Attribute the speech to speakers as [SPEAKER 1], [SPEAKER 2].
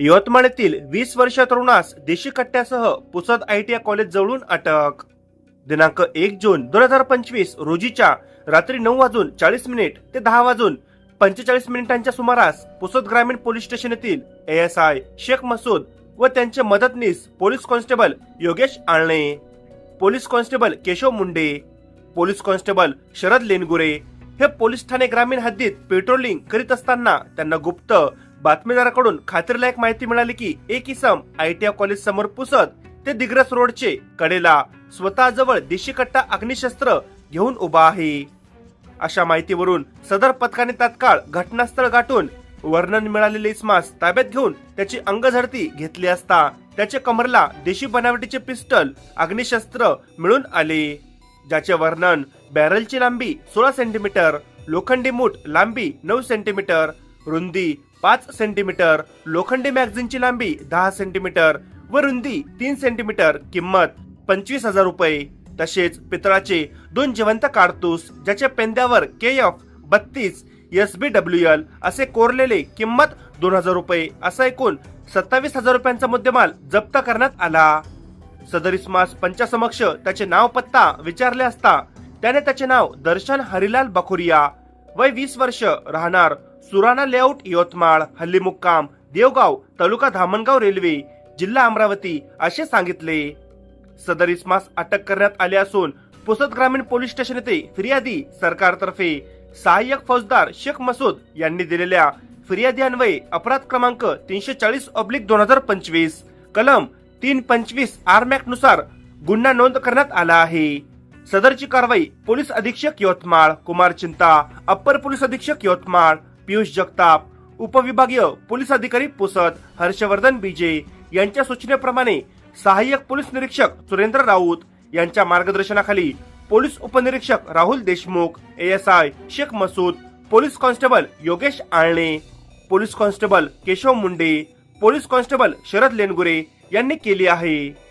[SPEAKER 1] यवतमाळ येथील वीस वर्ष तरुणास देशी कट्ट्यासह पुसद आयटीआय कॉलेज जवळून अटक. दिनांक एक जून दोन हजार पंचवीस रोजीच्या रात्री नऊ वाजून चाळीस मिनिट ते दहा वाजून पंचेचाळीस मिनिटांच्या सुमारास पुसद ग्रामीण पोलीस स्टेशन येथील A S I Shaikh Masood व त्यांचे मदतनीस police constable Yogesh Alne police constable Keshav Munde police constable Sharad Lengure हे पोलीस ठाणे ग्रामीण हद्दीत पेट्रोलिंग करीत असताना त्यांना गुप्त बातमीदाराकडून खात्रीलायक माहिती मिळाली की एक इसम आयटीआय कॉलेज समोर पुसत ते दिग्रस रोडचे कडेला स्वतःजवळ देशी कट्टा अग्निशस्त्र घेऊन उभा आहे. अशा माहितीवरून सदर पथकाने तात्काळ घटनास्थळ गाठून वर्णन मिळालेले इस्मास ताब्यात घेऊन त्याची अंगझडती घेतली असता त्याच्या कमरला देशी बनावटीचे पिस्टल अग्निशस्त्र मिळून आले. ज्याचे वर्णन बॅरलची लांबी सोळा सेंटीमीटर लोखंडी मूठ लांबी नऊ सेंटीमीटर रुंदी पाच सेंटीमीटर लोखंडी मॅगझिनची लांबी दहा सेंटीमीटर व रुंदी तीन सेंटीमीटर किंमत पंचवीस हजार रुपये. तसेच पितळाचे दोन जिवंत कारतूस ज्याच्या पेंद्यावर के एफ बत्तीस एस बी डब्ल्यू एल असे कोरलेले किंमत दोन हजार रुपये असा एकूण सत्तावीस हजार रुपयांचा मुद्देमाल जप्त करण्यात आला. सदर इस्मास पंचासमक्ष त्याचे नाव पत्ता विचारले असता त्याने त्याचे नाव दर्शन हरिलाल बखुरिया वय वीस वर्ष राहणार सुराणा लेआउट यवतमाळ हल्ली मुक्काम देवगाव तालुका धामणगाव रेल्वे जिल्हा अमरावती असे सांगितले. सदर इसमास अटक करण्यात आले असून पुसद ग्रामीण पोलीस स्टेशन येथे फिर्यादी सरकारतर्फे. सहाय्यक फौजदार शेख मसूद यांनी दिलेल्या फिर्यादी अपराध क्रमांक तीनशे चाळीस ऑब्लिक दोन हजार पंचवीस कलम तीन पंचवीस आरमॅकनुसार गुन्हा नोंद करण्यात आला आहे. सदरची कारवाई पोलीस अधीक्षक यवतमाळ कुमार चिंता अप्पर पोलीस अधीक्षक यवतमाळ पियुष जगताप उपविभागीय पोलीस अधिकारी पुसद हर्षवर्धन बीजे यांच्या सूचनेप्रमाणे सहाय्यक पोलीस निरीक्षक सुरेंद्र राऊत यांच्या मार्गदर्शनाखाली पोलीस उपनिरीक्षक Rahul Deshmukh ASI Shaikh Masood police constable Yogesh Alne police constable Keshav Munde police constable Sharad Lengure यांनी केली आहे.